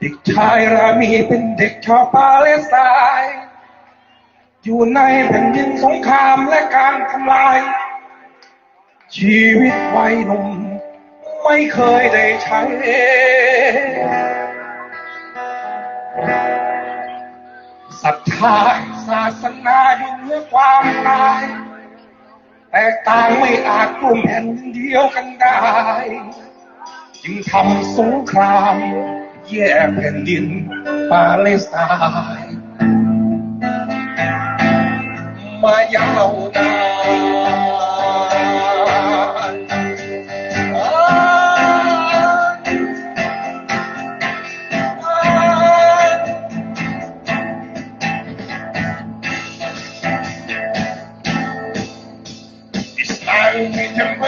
เด็กชายรามีเป็นเด็กชาวปาเลสไตน์อยู่ในแผ่นดินสงครามและการทำลาย ชีวิตวัยหนุ่มไม่เคยได้ใช้ ศรัทธาศาสนาอยู่เหนือความตาย แต่ต่างไม่อาจร่วมแผ่นเดียวกันได้ จึงทำสงคราม yeah, and in Palestine. My young Thank you.